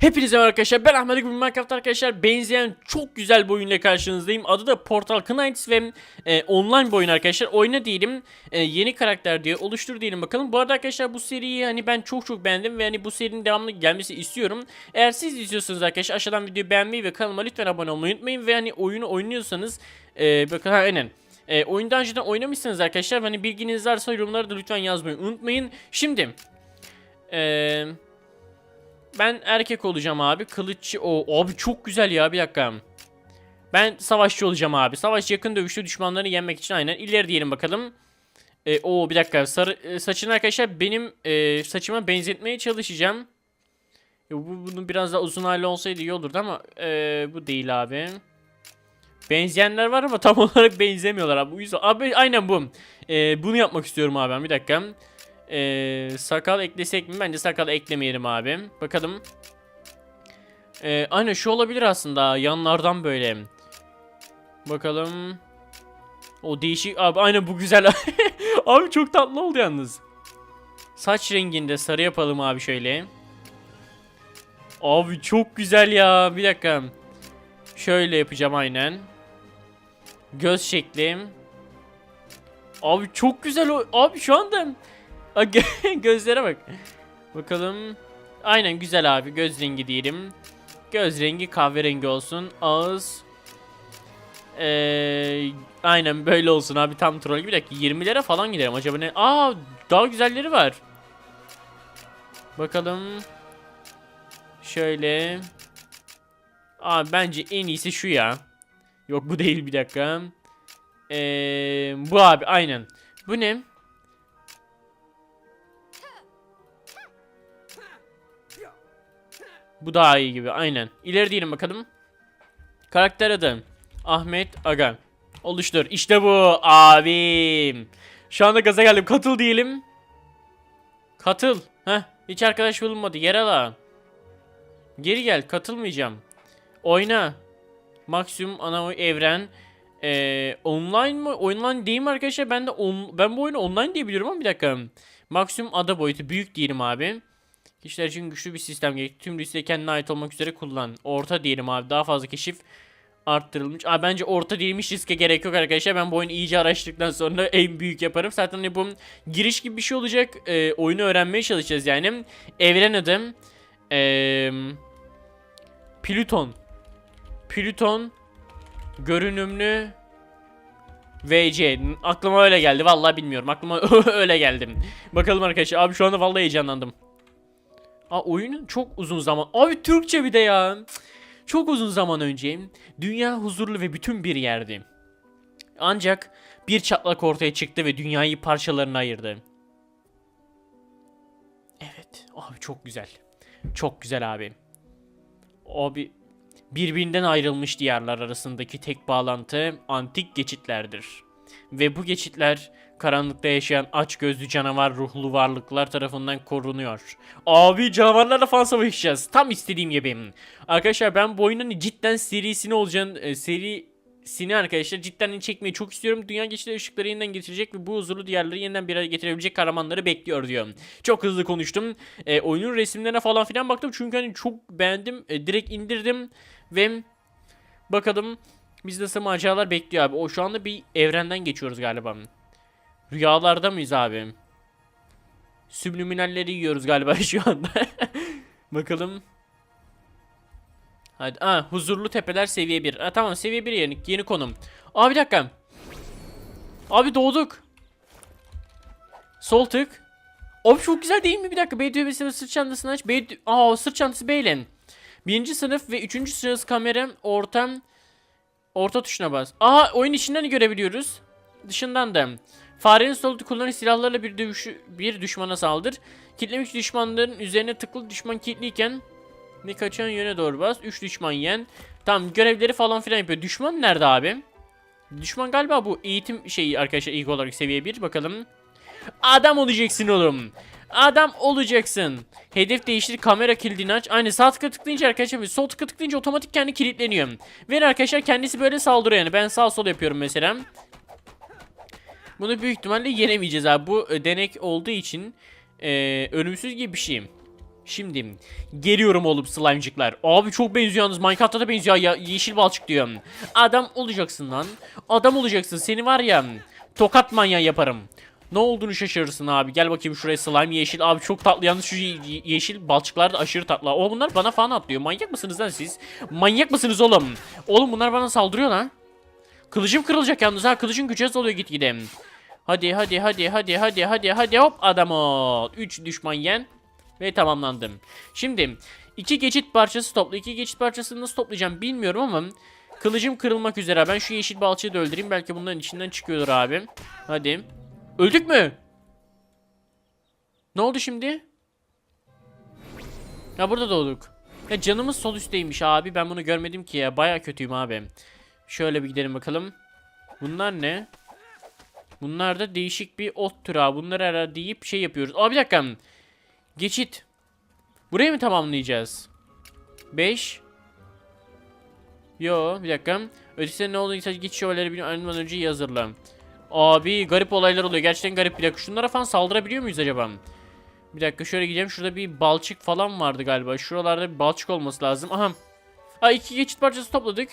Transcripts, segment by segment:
Hepinize merhaba arkadaşlar. Ben Ahmet Bugün Minecraft arkadaşlar. Benzeyen çok güzel bir oyunla karşınızdayım. Adı da Portal Knights ve e, online bir oyun arkadaşlar. Oyna diyelim. E, yeni karakter diye oluştur diyelim bakalım. Bu arada arkadaşlar bu seriyi hani ben çok çok beğendim ve hani bu serinin devamlı gelmesi istiyorum. Eğer siz istiyorsanız arkadaşlar aşağıdan videoyu beğenmeyi ve kanalıma lütfen abone olmayı unutmayın Ve hani oyunu oynuyorsanız e, bakın ha aynen. E, oyundan önceden oynamışsınız arkadaşlar Hani bilginiz varsa yorumlara da lütfen yazmayı unutmayın. Şimdi Eee ben erkek olacağım abi. Kılıççı o abi çok güzel ya bir dakika. Ben savaşçı olacağım abi. Savaş yakın dövüşlü düşmanları yenmek için aynen ileri diyelim bakalım. E, o bir dakika sarı e, saçını arkadaşlar benim e, saçıma benzetmeye çalışacağım. Ya, bu bunun biraz daha uzun hali olsaydı iyi olurdu ama e, bu değil abi. Benzeyenler var ama tam olarak benzemiyorlar abi. Bu yüzden abi aynen bu. E, bunu yapmak istiyorum abi ben bir dakika. Ee, sakal eklesek mi? Bence sakal eklemeyelim abi. Bakalım. Ee, aynen şu olabilir aslında. Yanlardan böyle. Bakalım. O değişik. Abi aynen bu güzel. abi çok tatlı oldu yalnız. Saç renginde sarı yapalım abi şöyle. Abi çok güzel ya. Bir dakika. Şöyle yapacağım aynen. Göz şeklim. Abi çok güzel. Abi şu anda Gözlere bak. Bakalım. Aynen güzel abi. Göz rengi diyelim. Göz rengi kahverengi olsun. Ağız. Ee, aynen böyle olsun abi tam troll gibi. Bir dakika 20'lere falan giderim. Acaba ne? Aa daha güzelleri var. Bakalım. Şöyle. Aa bence en iyisi şu ya. Yok bu değil bir dakika. Ee, bu abi aynen. Bu ne? Bu daha iyi gibi aynen. İleri diyelim bakalım. Karakter adı. Ahmet Aga. Oluştur. İşte bu abim. Şu anda gaza geldim. Katıl diyelim. Katıl. Heh. Hiç arkadaş bulunmadı. Yer ala. Geri gel. Katılmayacağım. Oyna. Maksimum ana evren. Ee, online mı? Online değil mi arkadaşlar? Ben de on, ben bu oyunu online diye biliyorum ama bir dakika. Maksimum ada boyutu büyük diyelim abi. Kişiler için güçlü bir sistem gerek. Tüm listeyi kendine ait olmak üzere kullan. Orta diyelim abi. Daha fazla keşif arttırılmış. Abi bence orta değilmiş riske gerek yok arkadaşlar. Ben bu oyunu iyice araştırdıktan sonra en büyük yaparım. Zaten hani bu giriş gibi bir şey olacak. Ee, oyunu öğrenmeye çalışacağız yani. Evren adı. Ee, Plüton. Plüton. Görünümlü. VC. Aklıma öyle geldi. Vallahi bilmiyorum. Aklıma öyle geldi. Bakalım arkadaşlar. Abi şu anda vallahi heyecanlandım. Aa oyunun çok uzun zaman. Abi Türkçe bir de ya. Çok uzun zaman önce dünya huzurlu ve bütün bir yerdi. Ancak bir çatlak ortaya çıktı ve dünyayı parçalarına ayırdı. Evet. Abi çok güzel. Çok güzel abi. Abi birbirinden ayrılmış diyarlar arasındaki tek bağlantı antik geçitlerdir. Ve bu geçitler karanlıkta yaşayan aç gözlü canavar ruhlu varlıklar tarafından korunuyor. Abi canavarlarla falan savaşacağız. Tam istediğim gibi. Arkadaşlar ben bu oyunun cidden serisini olacağını, e, serisini arkadaşlar cidden çekmeyi çok istiyorum. Dünya geçidi ışıkları yeniden getirecek ve bu huzurlu diyarları yeniden bir araya getirebilecek kahramanları bekliyor diyor. Çok hızlı konuştum. E, oyunun resimlerine falan filan baktım çünkü hani çok beğendim. E, direkt indirdim ve bakalım Bizde nasıl maceralar bekliyor abi. O şu anda bir evrenden geçiyoruz galiba. Rüyalarda mıyız abi? Subliminalleri yiyoruz galiba şu anda. Bakalım. Hadi. Aa, huzurlu tepeler seviye 1. Ha, tamam seviye 1 yeni, yeni konum. Abi bir dakika. Abi doğduk. Sol tık. Abi çok güzel değil mi? Bir dakika. B düğmesine sırt çantasını aç. B Aa sırt çantası B'len. Birinci sınıf ve üçüncü sınıf kameram ortam Orta tuşuna bas. Aha oyun içinden görebiliyoruz. Dışından da. Farenin sol kullanıcı silahlarla bir, dövüş, bir düşmana saldır. Kitlemiş düşmanların üzerine tıklı düşman kilitliyken ne kaçan yöne doğru bas. 3 düşman yen. Tamam görevleri falan filan yapıyor. Düşman nerede abi? Düşman galiba bu eğitim şeyi arkadaşlar ilk olarak seviye 1 bakalım. Adam olacaksın oğlum. Adam olacaksın. Hedef değiştir kamera kilidini aç. Aynı sağ tıka tıklayınca arkadaşlar sol tıka tıklayınca otomatik kendi kilitleniyor. Ve arkadaşlar kendisi böyle saldırıyor yani. Ben sağ sol yapıyorum mesela. Bunu büyük ihtimalle yenemeyeceğiz abi. Bu e, denek olduğu için e, ölümsüz gibi bir şeyim. Şimdi geliyorum oğlum slime'cıklar. Abi çok benziyor yalnız Minecraft'ta da benziyor ya yeşil balçık diyor. Adam olacaksın lan. Adam olacaksın seni var ya tokat manyağı yaparım. Ne olduğunu şaşırırsın abi. Gel bakayım şuraya slime yeşil. Abi çok tatlı yalnız şu ye- ye- yeşil balçıklar da aşırı tatlı. O bunlar bana falan atlıyor. Manyak mısınız lan siz? Manyak mısınız oğlum? Oğlum bunlar bana saldırıyor lan. Kılıcım kırılacak yalnız ha. Kılıcın gücü azalıyor gitgide. Hadi hadi hadi hadi hadi hadi hadi hop adam ol. 3 düşman yen ve tamamlandım. Şimdi iki geçit parçası topla. İki geçit parçasını nasıl toplayacağım bilmiyorum ama kılıcım kırılmak üzere. Ben şu yeşil balçığı da öldüreyim. Belki bunların içinden çıkıyordur abi. Hadi. Öldük mü? Ne oldu şimdi? Ya burada doğduk. Ya canımız sol üstteymiş abi. Ben bunu görmedim ki ya. Baya kötüyüm abi. Şöyle bir gidelim bakalım. Bunlar ne? Bunlar da değişik bir ot türü abi. Bunları ara deyip şey yapıyoruz. Aa bir dakika. Geçit. Burayı mı tamamlayacağız? 5 Yo bir dakika. Ötesinde ne olduğunu geçiş şövalyeleri bir an önce iyi hazırla. Abi garip olaylar oluyor. Gerçekten garip bir dakika. Şunlara falan saldırabiliyor muyuz acaba? Bir dakika şöyle gideceğim. Şurada bir balçık falan vardı galiba. Şuralarda bir balçık olması lazım. Aha. Ha iki geçit parçası topladık.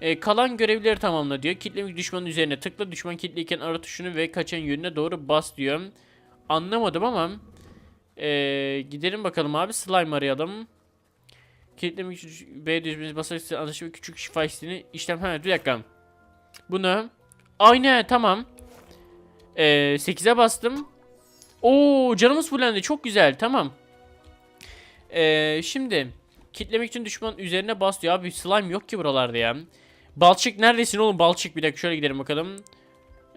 Ee, kalan görevleri tamamla diyor. Kitlemek düşmanın üzerine tıkla. Düşman kitleyken ara tuşunu ve kaçan yönüne doğru bas diyor. Anlamadım ama. Ee, gidelim bakalım abi. Slime arayalım. Kilitlemek için B düzmesi basarak ve küçük şifa isteğini işlem hemen bir dakika. Bunu Aynen tamam. Ee, 8'e bastım. Oo canımız fullendi çok güzel tamam. Ee, şimdi kitlemek için düşman üzerine bas diyor. Abi slime yok ki buralarda ya. Balçık neredesin oğlum balçık bir dakika şöyle gidelim bakalım.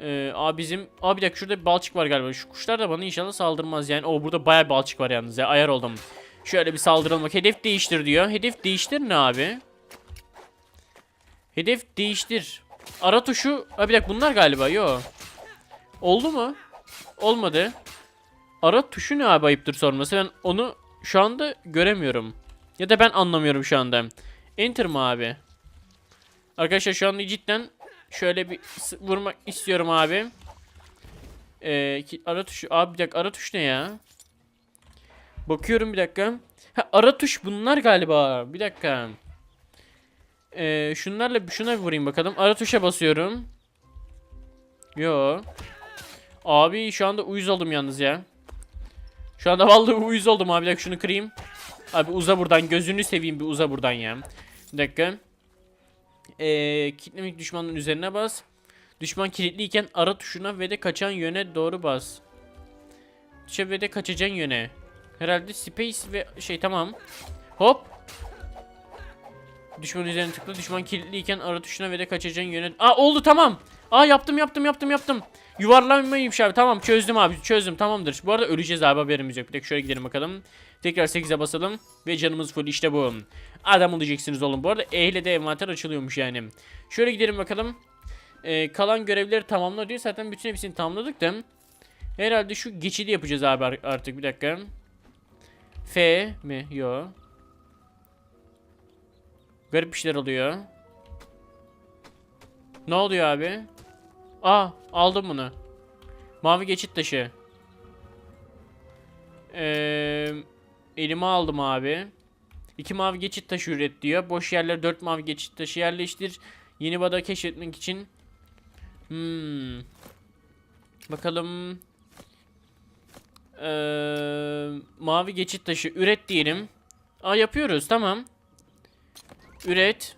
Ee, abi bizim abi bir dakika şurada bir balçık var galiba. Şu kuşlar da bana inşallah saldırmaz yani. O burada bayağı balçık var yalnız ya. Ayar oldum. Şöyle bir saldıralım bak. Hedef değiştir diyor. Hedef değiştir ne abi? Hedef değiştir. Ara tuşu. Ha bir dakika bunlar galiba. Yo. Oldu mu? Olmadı. Ara tuşu ne abi ayıptır sorması. Ben onu şu anda göremiyorum. Ya da ben anlamıyorum şu anda. Enter mı abi? Arkadaşlar şu anda cidden şöyle bir vurmak istiyorum abi. Ee, ara tuşu. Abi bir dakika ara tuş ne ya? Bakıyorum bir dakika. Ha ara tuş bunlar galiba. Bir dakika. Ee, şunlarla şuna bir vurayım bakalım. Ara tuşa basıyorum. Yo. Abi şu anda uyuz oldum yalnız ya. Şu anda vallahi uyuz oldum abi. Bir dakika şunu kırayım. Abi uza buradan. Gözünü seveyim bir uza buradan ya. Bir dakika. Ee, kitlemek düşmanın üzerine bas. Düşman kilitliyken ara tuşuna ve de kaçan yöne doğru bas. Tuşa ve de kaçacağın yöne. Herhalde space ve şey tamam. Hop. Düşman üzerine tıkla. Düşman kilitliyken ara tuşuna ve de kaçacağın yöne. Aa oldu tamam. Aa yaptım yaptım yaptım yaptım. Yuvarlanmayayım abi. Tamam çözdüm abi. Çözdüm tamamdır. Bu arada öleceğiz abi haberimiz yok. Bir dakika şöyle gidelim bakalım. Tekrar 8'e basalım. Ve canımız full işte bu. Adam olacaksınız oğlum. Bu arada E ile de envanter açılıyormuş yani. Şöyle gidelim bakalım. Ee, kalan görevleri tamamla diyor. Zaten bütün hepsini tamamladık da. Herhalde şu geçidi yapacağız abi ar- artık. Bir dakika. F mi? Yo. Garip bir şeyler oluyor. Ne oluyor abi? Aa aldım bunu. Mavi geçit taşı. Ee, elime aldım abi. İki mavi geçit taşı üret diyor. Boş yerlere dört mavi geçit taşı yerleştir. Yeni vada keşfetmek için. Hmm. Bakalım. Ee, mavi geçit taşı üret diyelim. Aa yapıyoruz tamam. Üret.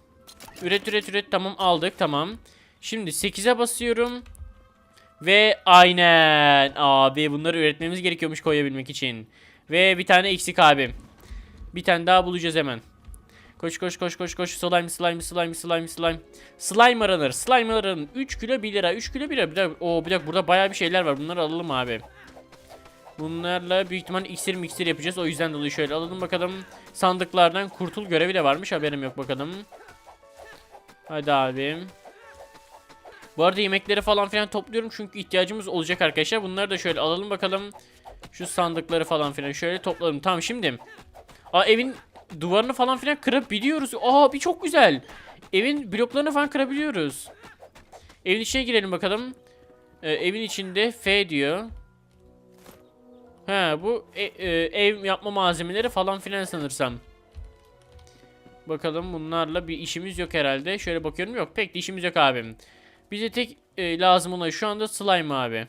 Üret üret üret tamam aldık tamam. Şimdi 8'e basıyorum. Ve aynen abi bunları üretmemiz gerekiyormuş koyabilmek için. Ve bir tane eksik abi. Bir tane daha bulacağız hemen. Koş koş koş koş koş slime slime slime slime slime. Slime aranır. Slime aranır. 3 kilo 1 lira. 3 kilo 1 lira. Bir dakika, oo, bir dakika burada bayağı bir şeyler var. Bunları alalım abi. Bunlarla büyük ihtimal iksir miksir yapacağız. O yüzden dolayı şöyle alalım bakalım. Sandıklardan kurtul görevi de varmış. Haberim yok bakalım. Hadi abim. Bu arada yemekleri falan filan topluyorum çünkü ihtiyacımız olacak arkadaşlar. Bunları da şöyle alalım bakalım. Şu sandıkları falan filan şöyle topladım. Tamam şimdi. Aa evin duvarını falan filan kırabiliyoruz. Aa bir çok güzel. Evin bloklarını falan kırabiliyoruz. Evin içine girelim bakalım. Ee, evin içinde F diyor. He bu e- e, ev yapma malzemeleri falan filan sanırsam. Bakalım bunlarla bir işimiz yok herhalde. Şöyle bakıyorum yok pek de işimiz yok abim. Bize tek e, lazım olan şu anda slime abi.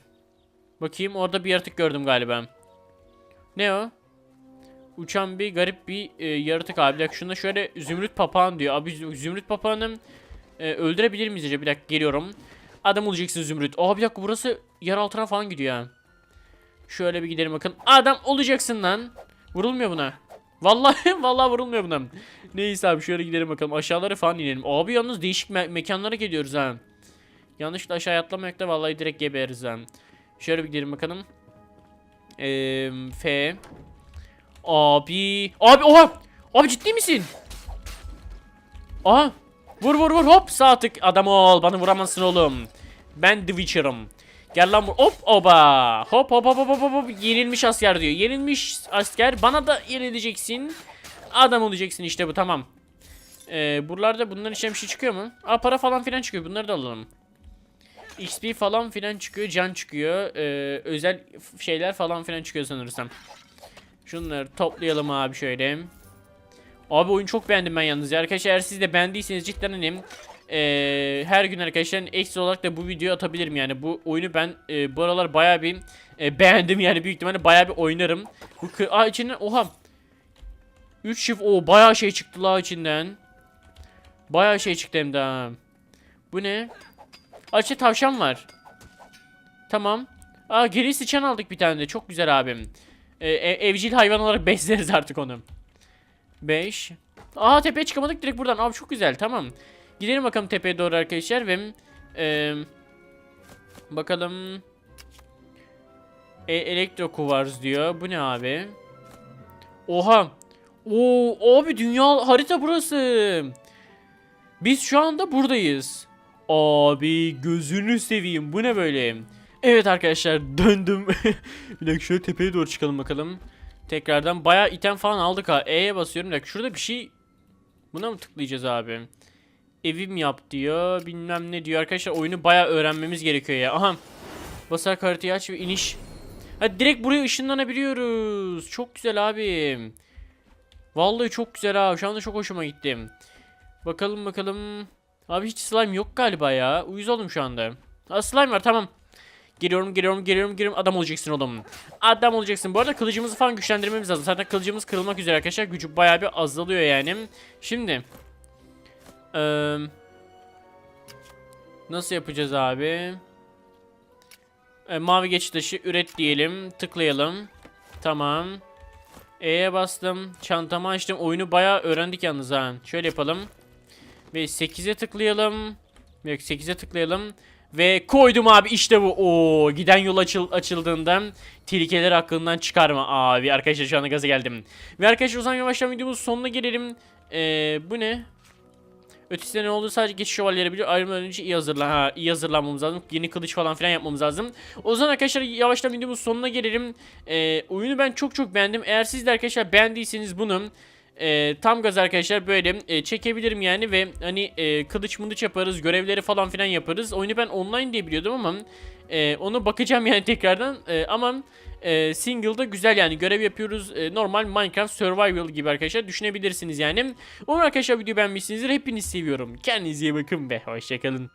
Bakayım orada bir yaratık gördüm galiba. Ne o? Uçan bir garip bir e, yaratık abi. Bir dakika şuna şöyle zümrüt papağan diyor. Abi zü- zümrüt papağanı e, öldürebilir miyiz acaba? Bir dakika geliyorum. Adam olacaksın zümrüt. Aa bir dakika burası yer altına falan gidiyor ha. Şöyle bir gidelim bakın. Adam olacaksın lan. Vurulmuyor buna. Vallahi vallahi vurulmuyor buna. Neyse abi şöyle gidelim bakalım. Aşağılara falan inelim. Abi yalnız değişik me- mekanlara gidiyoruz ha. Yanlışlıkla aşağı atlamayak da vallahi direkt geberiz ha. Şöyle bir gidelim bakalım. Eee F. Abi. Abi oha. Abi ciddi misin? Aha. Vur vur vur hop sağ tık adam ol bana vuramazsın oğlum. Ben The Witcher'ım. Gel lan bu hop oba. Hop hop hop hop hop hop yenilmiş asker diyor. Yenilmiş asker bana da yenileceksin. Adam olacaksın işte bu tamam. Ee, buralarda bunların içinden bir şey çıkıyor mu? Aa para falan filan çıkıyor bunları da alalım. XP falan filan çıkıyor, can çıkıyor, ee, özel şeyler falan filan çıkıyor sanırsam. Şunları toplayalım abi şöyle. Abi oyun çok beğendim ben yalnız ya. Arkadaşlar eğer siz de beğendiyseniz cidden hani eee, her gün arkadaşlar ekstra olarak da bu videoyu atabilirim yani. Bu oyunu ben eee, bu aralar bayağı bir eee, beğendim yani büyük ihtimalle bayağı bir oynarım. Bu Aa içinden oha. 3 çift o bayağı şey çıktı la içinden. Bayağı şey çıktı hem de ha. Bu ne? Açı tavşan var. Tamam. Aa geri sıçan aldık bir tane de. Çok güzel abim. Ee, e- evcil hayvan olarak besleriz artık onu. 5. Aa tepeye çıkamadık direkt buradan. Abi çok güzel tamam. Gidelim bakalım tepeye doğru arkadaşlar ve e, bakalım e, elektro kuvarz diyor. Bu ne abi? Oha. Oo abi dünya harita burası. Biz şu anda buradayız. Abi gözünü seveyim. Bu ne böyle? Evet arkadaşlar döndüm. bir dakika şöyle tepeye doğru çıkalım bakalım. Tekrardan bayağı item falan aldık ha. E'ye basıyorum. Bir şurada bir şey... Buna mı tıklayacağız abi? Evim yap diyor. Bilmem ne diyor. Arkadaşlar oyunu bayağı öğrenmemiz gerekiyor ya. Aha. Basarak haritayı aç ve iniş. Ha direkt buraya ışınlanabiliyoruz. Çok güzel abi. Vallahi çok güzel ha. Şu anda çok hoşuma gitti. Bakalım bakalım. Abi hiç slime yok galiba ya. Uyuz oldum şu anda. Ha slime var tamam. Geliyorum geliyorum geliyorum geliyorum adam olacaksın oğlum. Adam olacaksın. Bu arada kılıcımızı falan güçlendirmemiz lazım. Zaten kılıcımız kırılmak üzere arkadaşlar. Gücü bayağı bir azalıyor yani. Şimdi. Eee nasıl yapacağız abi? E, mavi geçit taşı üret diyelim. Tıklayalım. Tamam. E'ye bastım. Çantamı açtım. Oyunu bayağı öğrendik yalnız ha. Şöyle yapalım. Ve 8'e tıklayalım. Yok 8'e tıklayalım. Ve koydum abi işte bu. Oo giden yol açıl açıldığında tehlikeler aklından çıkarma abi. Arkadaşlar şu anda gaza geldim. Ve arkadaşlar o zaman yavaştan videomuzun sonuna gelelim. Ee, bu ne? Ötesinde ne oldu sadece geçiş şövalyeleri biliyor. Ayrılmadan önce iyi hazırlan. Ha, iyi hazırlanmamız lazım. Yeni kılıç falan filan yapmamız lazım. O zaman arkadaşlar yavaştan videomuzun sonuna gelelim. Ee, oyunu ben çok çok beğendim. Eğer siz de arkadaşlar beğendiyseniz bunu e, tam gaz arkadaşlar böyle. E, çekebilirim yani ve hani e, kılıç mılıç yaparız görevleri falan filan yaparız. Oyunu ben online diye biliyordum ama e, onu bakacağım yani tekrardan. E, ama e, single'da güzel yani. Görev yapıyoruz. E, normal Minecraft survival gibi arkadaşlar. Düşünebilirsiniz yani. Umarım arkadaşlar videoyu beğenmişsinizdir. Hepinizi seviyorum. Kendinize iyi bakın ve hoşçakalın.